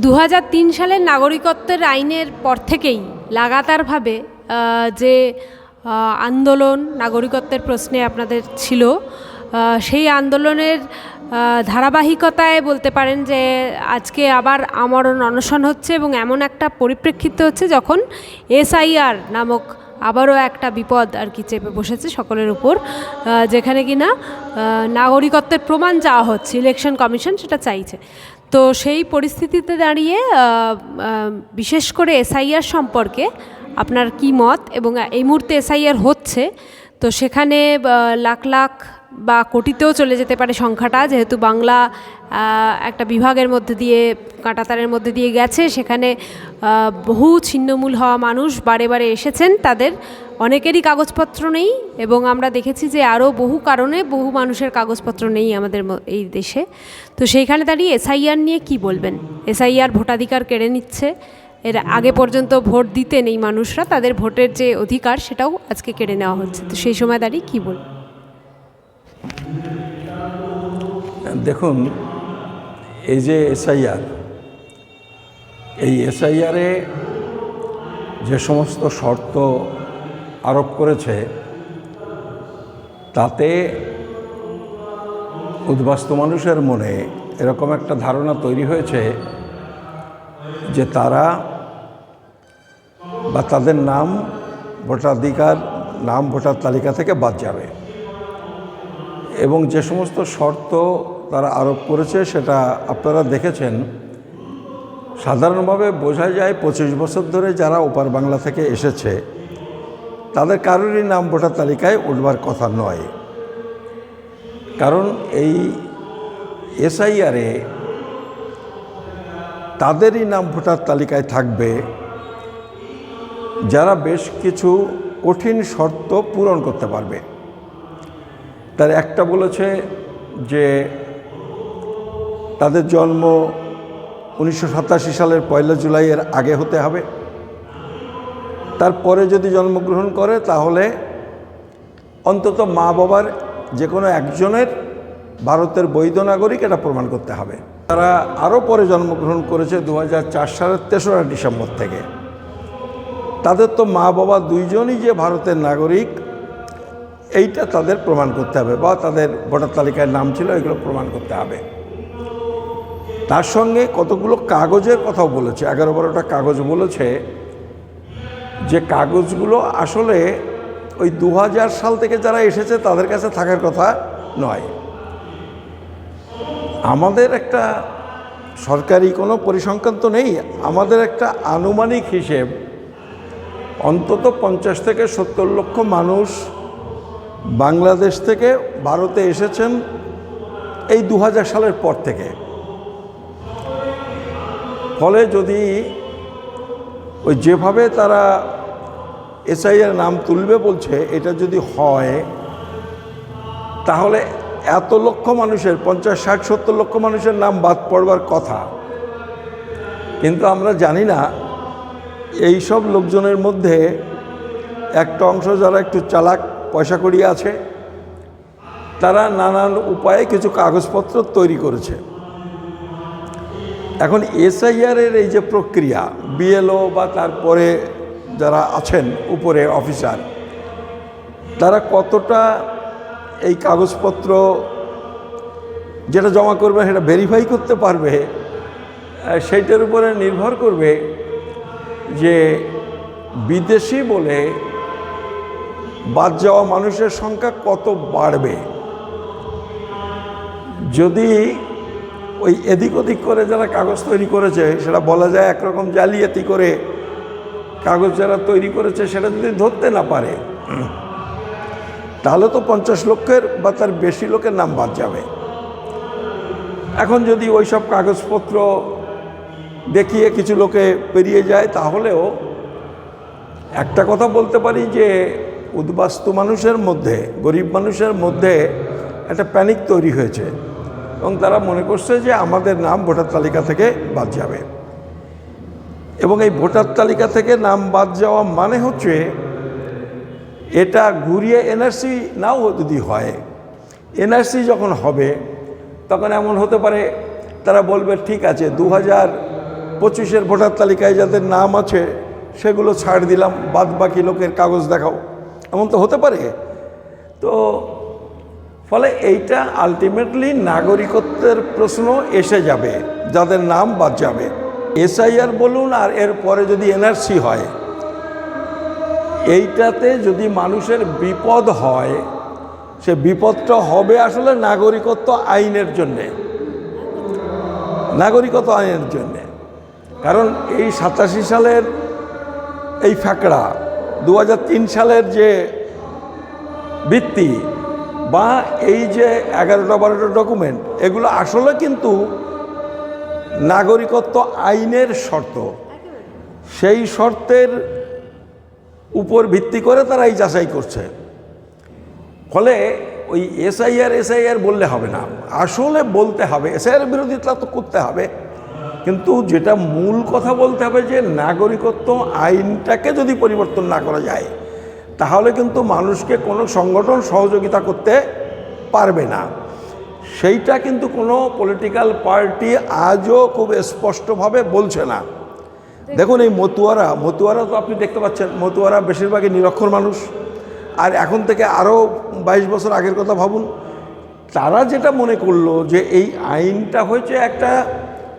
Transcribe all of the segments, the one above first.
দু হাজার তিন সালের নাগরিকত্বের আইনের পর থেকেই লাগাতারভাবে যে আন্দোলন, নাগরিকত্বের প্রশ্নে আপনাদের ছিল সেই আন্দোলনের ধারাবাহিকতায় বলতে পারেন যে, আজকে আবার আমরণ অনশন হচ্ছে এবং এমন একটা পরিপ্রেক্ষিতে হচ্ছে যখন এসআইআর নামক আবারও একটা বিপদ আর কি চেপে বসেছে সকলের উপর যেখানে কিনা নাগরিকত্বের প্রমাণ চাওয়া হচ্ছে, ইলেকশন কমিশন সেটা চাইছে। তো সেই পরিস্থিতিতে দাঁড়িয়ে বিশেষ করে এসআইআর সম্পর্কে আপনার কি মত? এবং এই মুহূর্তে এসআইআর হচ্ছে, তো সেখানে লাখ লাখ বা কোটিতেও চলে যেতে পারে সংখ্যাটা, যেহেতু বাংলা একটা বিভাগের মধ্যে দিয়ে, কাঁটাতারের মধ্যে দিয়ে গেছে, সেখানে বহু ছিন্নমূল হওয়া মানুষ বারে বারে এসেছেন তাদের অনেকেরই কাগজপত্র নেই এবং আমরা দেখেছি যে আরও বহু কারণে বহু মানুষের কাগজপত্র নেই আমাদের এই দেশে। তো সেইখানে দাঁড়িয়ে এসআইআর নিয়ে কি বলবেন? এসআইআর ভোটাধিকার কেড়ে নিচ্ছে। এর আগে পর্যন্ত ভোট দিতে নেই মানুষরা, তাদের ভোটের যে অধিকার সেটাও আজকে কেড়ে নেওয়া হচ্ছে। তো সেই সময় দাঁড়িয়ে কী বলবেন? দেখুন, এই যে এসআইআর, এই এসআইআরে যে সমস্ত শর্ত আরোপ করেছে, তাতে উদ্বাস্ত মানুষের মনে এরকম একটা ধারণা তৈরি হয়েছে যে তারা বা তাদের নাম, ভোটাধিকার, নাম, ভোটার তালিকা থেকে বাদ যাবে। এবং যে সমস্ত শর্ত তারা আরোপ করেছে সেটা আপনারা দেখেছেন। সাধারণভাবে বোঝা যায় পঁচিশ বছর ধরে যারা ওপার বাংলা থেকে এসেছে তাদের কারোরই নাম ভোটার তালিকায় উঠবার কথা নয়। কারণ এই এসআইআরে তাদেরই নাম ভোটার তালিকায় থাকবে, যারা বেশ কিছু কঠিন শর্ত পূরণ করতে পারবে। তার একটা বলেছে যে তাদের জন্ম উনিশশো সাতাশি সালের পয়লা জুলাইয়ের আগে হতে হবে। তারপরে যদি জন্মগ্রহণ করে, তাহলে অন্তত মা বাবার যে কোনো একজনের ভারতের বৈধ নাগরিক এটা প্রমাণ করতে হবে। তারা আরও পরে জন্মগ্রহণ করেছে দু হাজার চার সালের তেসরা ডিসেম্বর থেকে। তাদের তো মা বাবা দুইজনই যে ভারতের নাগরিক, এইটা তাদের প্রমাণ করতে হবে বা তাদের ভোটার তালিকায় নাম ছিল, এগুলো প্রমাণ করতে হবে। তার সঙ্গে কতগুলো কাগজের কথাও বলেছে, এগারো বারোটা কাগজ বলেছে যে কাগজগুলো আসলে ওই দু হাজার সাল থেকে যারা এসেছে তাদের কাছে থাকার কথা নয়। আমাদের একটা সরকারি কোনো পরিসংখ্যান তো নেই, আমাদের একটা আনুমানিক হিসেব, অন্তত পঞ্চাশ থেকে সত্তর লক্ষ মানুষ বাংলাদেশ থেকে ভারতে এসেছেন এই দু হাজার সালের পর থেকে। ফলে যদি ওই যেভাবে তারা এসআইয়ের নাম তুলবে বলছে, এটা যদি হয়, তাহলে এত লক্ষ মানুষের, পঞ্চাশ, ষাট, সত্তর লক্ষ মানুষের নাম বাদ পড়বার কথা। কিন্তু আমরা জানি না, এই সব লোকজনের মধ্যে একটা অংশ যারা একটু চালাক পয়সা করিয়ে আছে, তারা নানান উপায়ে কিছু কাগজপত্র তৈরি করেছে। এখন এসআইআরের এই যে প্রক্রিয়া, বিএলও বা তারপরে যারা আছেন উপরে অফিসার, তারা কতটা এই কাগজপত্র যেটা জমা করবে সেটা ভেরিফাই করতে পারবে সেইটার উপরে নির্ভর করবে যে বিদেশি বলে বাদ যাওয়া মানুষের সংখ্যা কত বাড়বে। যদি ওই এদিক ওদিক করে যারা কাগজ তৈরি করেছে, সেটা বলা যায় একরকম জালিয়াতি করে কাগজ যারা তৈরি করেছে, সেটা যদি ধরতে না পারে, তাহলে তো পঞ্চাশ লক্ষের বা তার বেশি লোকের নাম বাদ যাবে। এখন যদি ওই সব কাগজপত্র দেখিয়ে কিছু লোকে পেরিয়ে যায়, তাহলেও একটা কথা বলতে পারি যে, উদ্বাস্তু মানুষের মধ্যে, গরিব মানুষের মধ্যে একটা প্যানিক তৈরি হয়েছে। এবং তারা মনে করছে যে আমাদের নাম ভোটার তালিকা থেকে বাদ যাবে। এবং এই ভোটার তালিকা থেকে নাম বাদ যাওয়া মানে হচ্ছে এটা ঘুরিয়ে এনআরসি নাও যদি হয়, এনআরসি যখন হবে, তখন এমন হতে পারে তারা বলবে, ঠিক আছে দু হাজার পঁচিশের ভোটার তালিকায় যাদের নাম আছে, সেগুলো ছাড় দিলাম বাদ বাকি লোকের কাগজ দেখাও। এমন তো হতে পারে। তো ফলে এইটা আলটিমেটলি নাগরিকত্বের প্রশ্ন এসে যাবে, যাদের নাম বাদ যাবে। এসআইআর বলুন আর এর পরে যদি এনআরসি হয়, এইটাতে যদি মানুষের বিপদ হয়, সে বিপদটা হবে আসলে নাগরিকত্ব আইনের জন্যে। নাগরিকত্ব আইনের জন্যে। কারণ এই সাতাশি সালের এই ফ্যাকড়া দু হাজার তিন সালের যে ভিত্তি বা এই যে এগারোটা বারোটা ডকুমেন্ট এগুলো আসলে কিন্তু নাগরিকত্ব আইনের শর্ত। সেই শর্তের উপর ভিত্তি করে তারা এই যাচাই করছে। ফলে ওই এসআইআর এসআইআর বললে হবে না। আসলে বলতে হবে, এসআইআর বিরোধিতা তো করতে হবে। কিন্তু যেটা মূল কথা বলতে হবে যে, নাগরিকত্ব আইনটাকে যদি পরিবর্তন না করা যায় তাহলে কিন্তু মানুষকে কোনো সংগঠন সহযোগিতা করতে পারবে না। সেইটা কিন্তু কোনো পলিটিক্যাল পার্টি আজও খুব স্পষ্টভাবে বলছে না। দেখুন এই মতুয়ারা মতুয়ারা তো আপনি দেখতে পাচ্ছেন, মতুয়ারা বেশিরভাগই নিরক্ষর মানুষ। আর এখন থেকে আরও বাইশ বছর আগের কথা ভাবুন, তারা যেটা মনে করল যে এই আইনটা হয়েছে একটা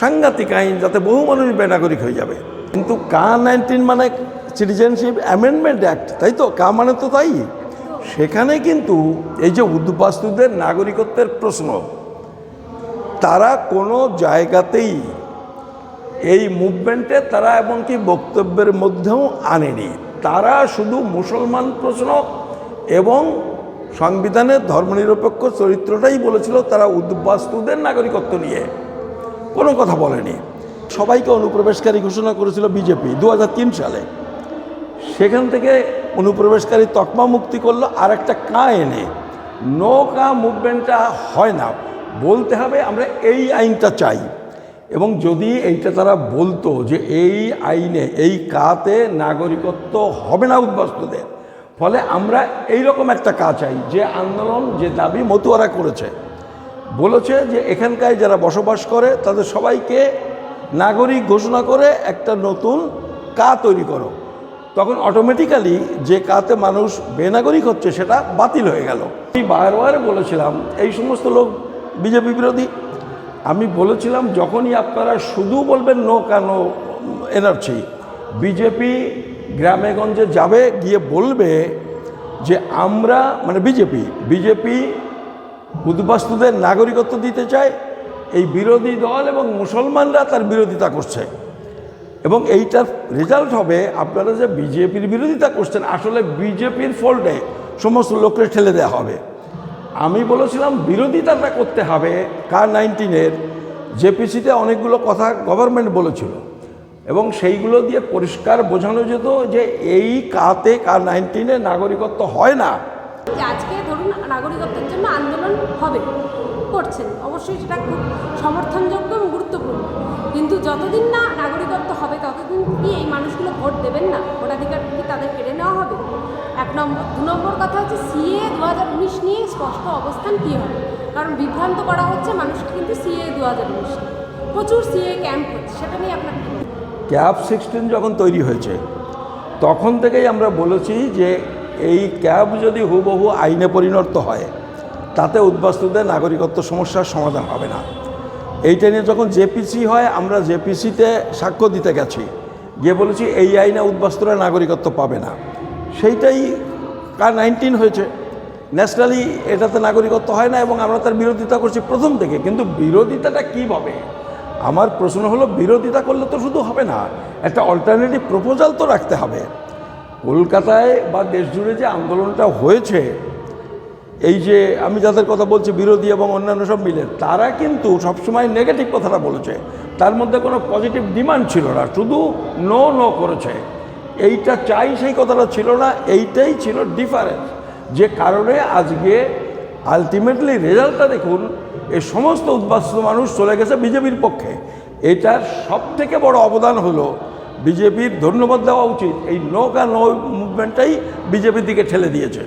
সাংঘাতিক আইন যাতে বহু মানুষ বেনাগরিক হয়ে যাবে। কিন্তু কা নাইনটিন মানে সিটিজেনশিপ অ্যামেন্ডমেন্ট অ্যাক্ট তাই তো? কা মানে তো তাই? সেখানে কিন্তু এই যে উদ্বাস্তুদের নাগরিকত্বের প্রশ্ন, তারা কোনো জায়গাতেই এই মুভমেন্টে তারা এমনকি বক্তব্যের মধ্যেও আনেনি। তারা শুধু মুসলমান প্রশ্ন এবং সংবিধানের ধর্মনিরপেক্ষ চরিত্রটাই বলেছিল তারা উদ্বাস্তুদের নাগরিকত্ব নিয়ে। কোনো কথা বলেনি। সবাইকে অনুপ্রবেশকারী ঘোষণা করেছিল বিজেপি দু হাজার তিন সালে। সেখান থেকে অনুপ্রবেশকারী তকমা মুক্তি করল আর একটা কা এনে। নো কা মুভমেন্টটা হয় না। বলতে হবে, আমরা এই আইনটা চাই। এবং যদি এইটা তারা বলতো যে এই আইনে, এই কাতে নাগরিকত্ব হবে না উদ্বাস্তুদের, ফলে আমরা এই রকম একটা কা চাই, যে আন্দোলন, যে দাবি মতুয়ারা করেছে। বলেছে যে এখানকার যারা বসবাস করে, তাদের সবাইকে নাগরিক ঘোষণা করে একটা নতুন কা তৈরি করো। তখন অটোমেটিক্যালি যে কাতে মানুষ বেনাগরিক হচ্ছে, সেটা বাতিল হয়ে গেল। আমি বারবার বলেছিলাম, এই সমস্ত লোক বিজেপি বিরোধী। আমি বলেছিলাম, যখনই আপনারা শুধু বলবেন নো কেন এনার্জি বিজেপি গ্রামে গঞ্জে যাবে, গিয়ে বলবে যে আমরা মানে বিজেপি বিজেপি উদ্বাস্তুদের নাগরিকত্ব দিতে চায়। এই বিরোধী দল এবং মুসলমানরা তার বিরোধিতা করছে। এবং এইটার রেজাল্ট হবে আপনারা যে বিজেপির বিরোধিতা করছেন, আসলে বিজেপির ফল্টে সমস্ত লোককে ঠেলে দেওয়া হবে। আমি বলেছিলাম বিরোধিতাটা করতে হবে, কার নাইনটিনের জেপিসিতে অনেকগুলো কথা গভর্নমেন্ট বলেছিল। এবং সেইগুলো দিয়ে পরিষ্কার বোঝানো যেত যে এই কাতে কার নাইনটিনে নাগরিকত্ব হয় না। আজকে ধরুন নাগরিকত্বের জন্য আন্দোলন হবে, করছেন। অবশ্যই সেটা খুব সমর্থনযোগ্য এবং গুরুত্বপূর্ণ। কিন্তু যতদিন না ততদিন কি এই মানুষগুলো ভোট দেবেন না? ভোটাধিকার কি তাদের কেড়ে নেওয়া হবে? এক নম্বর। দু নম্বর কথা হচ্ছে সিএ দু হাজার উনিশ নিয়ে স্পষ্ট অবস্থান কী হবে? কারণ বিভ্রান্ত করা হচ্ছে মানুষকে কিন্তু সিএ দু হাজার উনিশ প্রচুর সিএ ক্যাম্প হচ্ছে, সেটা নিয়ে আপনার ক্যাব সিক্সটিন যখন তৈরি হয়েছে, তখন থেকেই আমরা বলেছি যে এই ক্যাব যদি হুবহু আইনে পরিণত হয়, তাতে উদ্বাস্তুদের নাগরিকত্ব সমস্যার সমাধান হবে না। এইটা নিয়ে যখন জেপিসি হয়, আমরা জেপিসিতে সাক্ষ্য দিতে গেছি। গিয়ে বলেছি, এই আইনে উদ্বাস্তুরা নাগরিকত্ব পাবে না। সেইটাই কার নাইনটিন হয়েছে। ন্যাশনালি এটাতে নাগরিকত্ব হয় না এবং আমরা তার বিরোধিতা করছি প্রথম থেকে। কিন্তু বিরোধিতাটা কীভাবে? আমার প্রশ্ন হলো, বিরোধিতা করলে তো শুধু হবে না, একটা অল্টারনেটিভ প্রপোজাল তো রাখতে হবে। কলকাতায় বা দেশ জুড়ে যে আন্দোলনটা হয়েছে এই যে আমি যাদের কথা বলছি, বিরোধী এবং অন্যান্য সব মিলে, তারা কিন্তু সবসময় নেগেটিভ কথাটা বলেছে। তার মধ্যে কোনো পজিটিভ ডিমান্ড ছিল না, শুধু নো নো করেছে। এইটা চাই সেই কথাটা ছিল না, এইটাই ছিল ডিফারেন্স যে কারণে আজকে আলটিমেটলি রেজাল্টটা দেখুন এই সমস্ত উদ্বাস্ত মানুষ চলে গেছে বিজেপির পক্ষে। এটার সব থেকে বড় অবদান হলো বিজেপির ধন্যবাদ দেওয়া উচিত। এই নৌকা নো মুভমেন্টটাই বিজেপির দিকে ঠেলে দিয়েছে।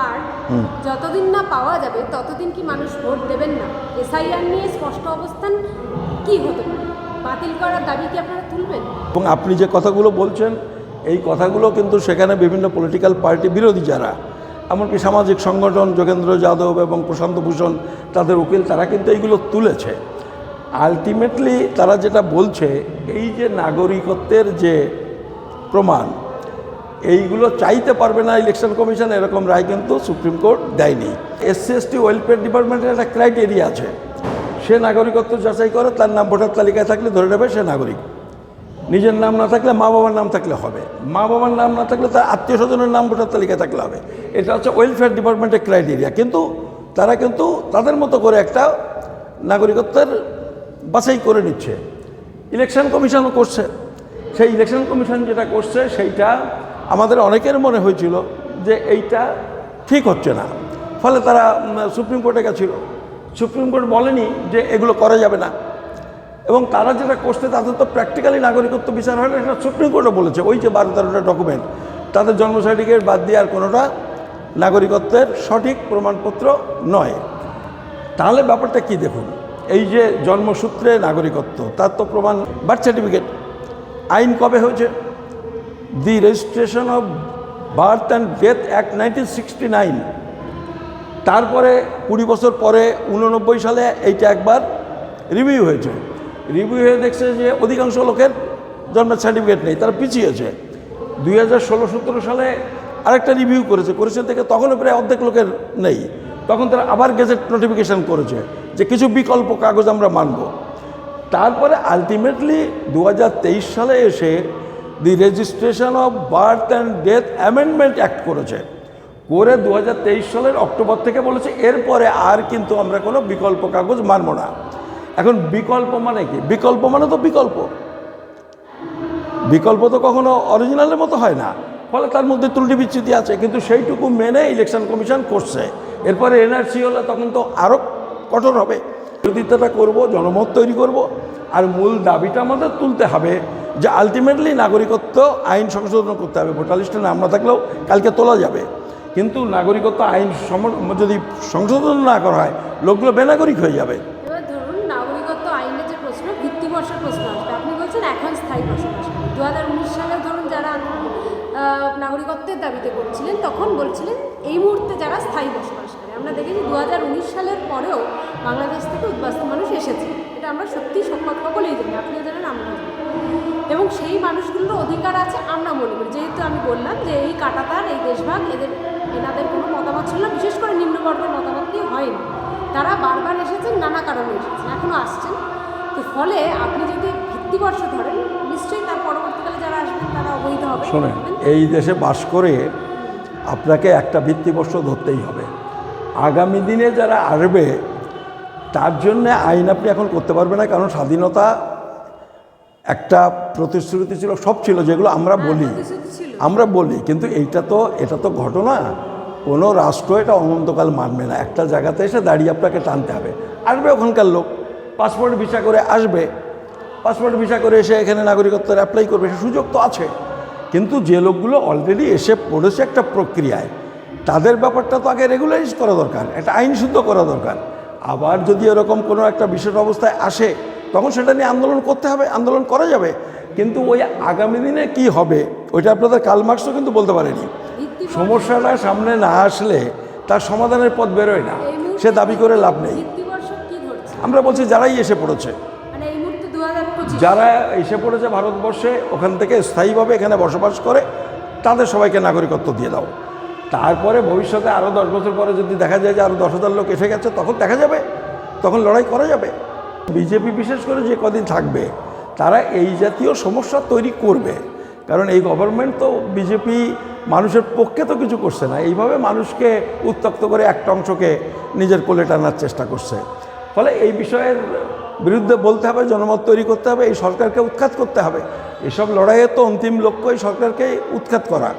কার্ড যতদিন না পাওয়া যাবে ততদিন কি মানুষ ভোট দেবেন না? এসআইআর নিয়ে স্পষ্ট অবস্থান কি হতে পারে? বাতিল করার দাবি কি আপনারা তুলবেন? এবং আপনি যে কথাগুলো বলছেন এই কথাগুলো কিন্তু সেখানে বিভিন্ন পলিটিক্যাল পার্টি বিরোধী যারা এমনকি সামাজিক সংগঠন যোগেন্দ্র যাদব এবং প্রশান্ত ভূষণ তাদের উকিল তারা কিন্তু এইগুলো তুলেছে। আলটিমেটলি তারা যেটা বলছে এই যে নাগরিকত্বের যে প্রমাণ এইগুলো চাইতে পারবে না ইলেকশন কমিশন এরকম রায় কিন্তু সুপ্রিম কোর্ট দেয়নি। এসসি এসটি ওয়েলফেয়ার ডিপার্টমেন্টের একটা ক্রাইটেরিয়া আছে। সে নাগরিকত্ব যাচাই করে, তার নাম ভোটার তালিকায় থাকলে ধরে নেবে সে নাগরিক। নিজের নাম না থাকলে মা বাবার নাম থাকলে হবে। মা বাবার নাম না থাকলে তার আত্মীয় স্বজনের নাম ভোটার তালিকায় থাকলে হবে। এটা হচ্ছে ওয়েলফেয়ার ডিপার্টমেন্টের ক্রাইটেরিয়া কিন্তু তারা কিন্তু তাদের মতো করে একটা নাগরিকত্বের বাছাই করে নিচ্ছে। ইলেকশন কমিশনও করছে। সেই ইলেকশন কমিশন যেটা করছে, সেইটা আমাদের অনেকের মনে হয়েছিল যে এইটা ঠিক হচ্ছে না। ফলে তারা সুপ্রিম কোর্টে গেছিল। সুপ্রিম কোর্ট বলেনি যে এগুলো করা যাবে না। এবং তারা যেটা করছে, তাদের তো প্র্যাকটিক্যালি নাগরিকত্ব বিচার হয় না, সেটা সুপ্রিম কোর্টও বলেছে। ওই যে বারো তেরোটা ডকুমেন্ট তাদের জন্ম সার্টিফিকেট বাদ দিয়ে আর কোনোটা নাগরিকত্বের সঠিক প্রমাণপত্র নয়। তাহলে ব্যাপারটা কি দেখুন? এই যে জন্মসূত্রে নাগরিকত্ব, তার তো প্রমাণ বার্থ সার্টিফিকেট আইন কবে হয়েছে? Of birth and death act nineteen sixty nine তারপরে কুড়ি বছর পরে উননব্বই সালে এইটা একবার রিভিউ হয়েছে। রিভিউ হয়ে দেখছে যে অধিকাংশ লোকের জন্মের সার্টিফিকেট নেই, তারা পিছিয়েছে। দুই হাজার ষোলো সতেরো সালে আরেকটা রিভিউ করেছে করেছে থেকে তখনও প্রায় অর্ধেক লোকের নেই। তখন তারা আবার গেজেট নোটিফিকেশান করেছে যে কিছু বিকল্প কাগজ আমরা মানব। তারপরে আলটিমেটলি দু হাজার তেইশ সালে এসে the registration of birth and death amendment act করেছে। করে দু হাজার তেইশ সালের অক্টোবর থেকে বলেছে, এরপরে আর কিন্তু আমরা কোনো বিকল্প কাগজ মানব না। এখন বিকল্প মানে কি? বিকল্প মানে তো বিকল্প। বিকল্প তো কখনো অরিজিনালের মতো হয় না। ফলে তার মধ্যে ত্রুটি বিচ্যুতি আছে, কিন্তু সেইটুকু মেনে ইলেকশন কমিশন করছে। এরপরে এনআরসি হলে তখন তো আরও কঠোর হবে। বিরোধিতাটা করব, জনমত তৈরি করব, আর মূল দাবিটা আমাদের তুলতে হবে যে আলটিমেটলি নাগরিকত্ব আইন সংশোধন করতে হবে। ভোটার লিস্টে নাম না থাকলেও কালকে তোলা যাবে। কিন্তু নাগরিকত্ব আইন যদি সংশোধন না করা হয়, লোকগুলো বেনাগরিক হয়ে যাবে। ধরুন নাগরিকত্ব আইনের যে প্রশ্ন প্রশ্ন আপনি বলছেন এখন স্থায়ী উনিশ ধরুন যারা নাগরিকত্বের দাবিতে করছিলেন, তখন বলছিলেন এই মুহূর্তে যারা স্থায়ী বসবাস আমরা দেখেছি দু হাজার উনিশ সালের পরেও বাংলাদেশ থেকে উদ্বাস্তু মানুষ এসেছে। এটা আমরা সত্যি সকলেই জানি আপনিও জানেন আমরাও জানি। এবং সেই মানুষগুলোর অধিকার আছে আমরা মনে করি। যেহেতু আমি বললাম যে এই কাটাতার এই দেশভাগ এদের এনাদের কোনো মতামত ছিল না বিশেষ করে নিম্নবর্গের মতামত নিয়ে হয়নি। তারা বারবার এসেছেন নানা কারণে এসেছেন এখনও আসছেন। তো ফলে আপনি যদি ভিত্তিবর্ষ ধরেন নিশ্চয়ই তার পরবর্তীকালে যারা আসবেন তারা অবহিত হবে শোনেন এই দেশে বাস করে আপনাকে একটা ভিত্তিবর্ষ ধরতেই হবে। আগামী দিনে যারা আসবে তার জন্য আইন আপনি এখন করতে পারবেন না কারণ স্বাধীনতা একটা প্রতিশ্রুতি ছিল সব ছিল যেগুলো আমরা বলি। আমরা বলি কিন্তু এইটা তো এটা তো ঘটনা। কোনো রাষ্ট্র এটা অনন্তকাল মানবে না। একটা জায়গাতে এসে দাঁড়িয়ে আপনাকে টানতে হবে। আসবে ওখানকার লোক। পাসপোর্ট ভিসা করে আসবে। পাসপোর্ট ভিসা করে এসে এখানে নাগরিকত্বের অ্যাপ্লাই করবে সে সুযোগ তো আছে। কিন্তু যে লোকগুলো অলরেডি এসে পড়েছে একটা প্রক্রিয়ায় তাদের ব্যাপারটা তো আগে রেগুলারাইজ করা দরকার একটা আইন শুদ্ধ করা দরকার। আবার যদি এরকম কোনো একটা বিশেষ অবস্থায় আসে তখন সেটা নিয়ে আন্দোলন করতে হবে আন্দোলন করা যাবে। কিন্তু ওই আগামী দিনে কি হবে ওইটা আপনাদের কালমার্কসও কিন্তু বলতে পারেনি। সমস্যাটা সামনে না আসলে তার সমাধানের পথ বেরোয় না। সে দাবি করে লাভ নেই। আমরা বলছি যারাই এসে পড়েছে। মানে যারা এসে পড়েছে ভারতবর্ষে ওখান থেকে স্থায়ীভাবে এখানে বসবাস করে তাদের সবাইকে নাগরিকত্ব দিয়ে দাও। তারপরে ভবিষ্যতে আরও দশ বছর পরে যদি দেখা যায় যে আরও দশ হাজার লোক এসে গেছে, তখন দেখা যাবে, তখন লড়াই করা যাবে। বিজেপি বিশেষ করে যে কদিন থাকবে, তারা এই জাতীয় সমস্যা তৈরি করবে। কারণ এই গভর্নমেন্ট তো বিজেপি মানুষের পক্ষে তো কিছু করছে না, এইভাবে মানুষকে উত্তক্ত করে একটা অংশকে নিজের কোলে টানার চেষ্টা করছে। ফলে এই বিষয়ের বিরুদ্ধে বলতে হবে, জনমত তৈরি করতে হবে, এই সরকারকে উৎখাত করতে হবে। এসব লড়াইয়ের তো অন্তিম লক্ষ্য এই সরকারকে উৎখাত করা।